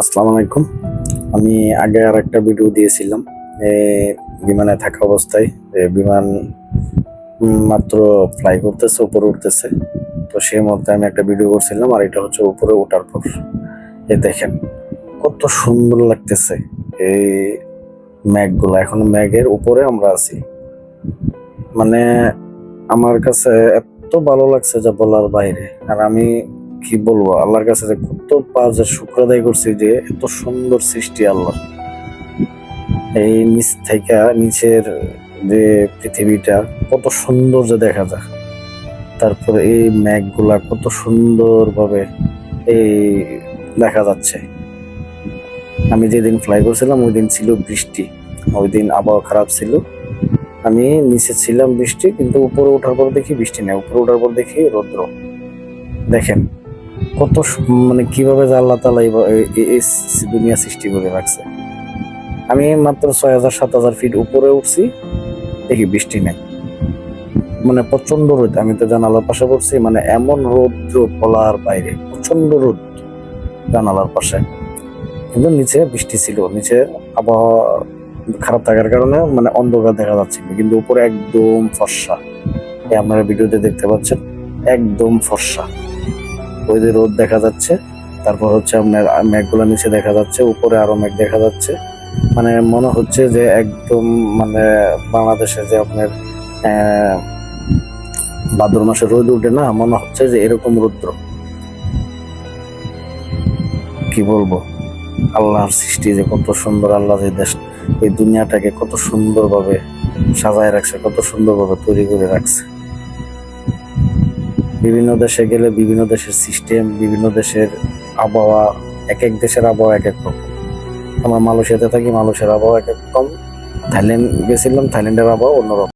আসসালামু আলাইকুম। আমি আগে আর একটা ভিডিও দিয়েছিলাম বিমানে থাকা অবস্থায়। বিমান মাত্র ফ্লাই করতেছে, উপরে উঠতেছে। তো সেই মধ্যে আমি একটা ভিডিও করছিলাম, আর এটা হচ্ছে উপরে ওঠার পর। এ, দেখেন কত সুন্দর লাগতেছে। এই ম্যাগগুলো এখন ম্যাগের উপরে আমরা আছি। মানে আমার কাছে এত ভালো লাগছে যা বলার বাইরে। আর আমি কি বলব, আল্লাহর কাছে কত পাঁচের শুক্র আদায় করছি যে এত সুন্দর সৃষ্টি আল্লাহ। এই নিচ থেকে নিচের যে পৃথিবীটা কত সুন্দর যে দেখা যায়। তারপরে এই মেঘগুলা কত সুন্দরভাবে এই দেখা যাচ্ছে। আমি যেদিন ফ্লাই করছিলাম, ওই দিন ছিল বৃষ্টি। ওই দিন আবহাওয়া খারাপ ছিল। আমি নিচে ছিলাম বৃষ্টি, কিন্তু উপরে ওঠার পর দেখি বৃষ্টি নেই। উপরে ওঠার পর দেখি রৌদ্র। দেখেন কত মানে কীভাবে যে আল্লাহ তালা এই দুনিয়া সৃষ্টি করে রাখছে। আমি মাত্র ছয় হাজার, সাত হাজার ফিট উপরে উঠছি, দেখি বৃষ্টি নেই। মানে প্রচণ্ড রোদ, আমি তো জানালার পাশে পড়ছি মানে এমন রৌদ্র বলার বাইরে প্রচণ্ড রোদ জানালার পাশে। কিন্তু নিচে বৃষ্টি ছিল, নিচে আবহাওয়া খারাপ থাকার কারণে মানে অন্ধকার দেখা যাচ্ছিল, কিন্তু উপরে একদম ফর্সা। আপনারা ভিডিওতে দেখতে পাচ্ছেন, একদম ফর্সা। ওই যে রোদ দেখা যাচ্ছে, তারপর হচ্ছে আপনার মেঘগুলো নিচে দেখা যাচ্ছে, উপরে আরও মেঘ দেখা যাচ্ছে। মানে মনে হচ্ছে যে একদম মানে বাংলাদেশে যে আপনার ভাদ্র মাসে রোদ উঠে না, মনে হচ্ছে যে এরকম রুদ্র। কি বলব? আল্লাহর সৃষ্টি যে কত সুন্দর, আল্লাহ যে দেশ, এই দুনিয়াটাকে কত সুন্দরভাবে সাজায় রাখছে, কত সুন্দরভাবে তৈরি করে রাখছে। বিভিন্ন দেশে গেলে বিভিন্ন দেশের সিস্টেম বিভিন্ন দেশের আবহাওয়া এক এক দেশের আবহাওয়া এক এক রকম। আমরা মালয়েশিয়াতে থাকি, মালয়েশিয়ার আবহাওয়া এক এক রকম। থাইল্যান্ড গেছিলাম, থাইল্যান্ডের আবহাওয়া অন্যরকম।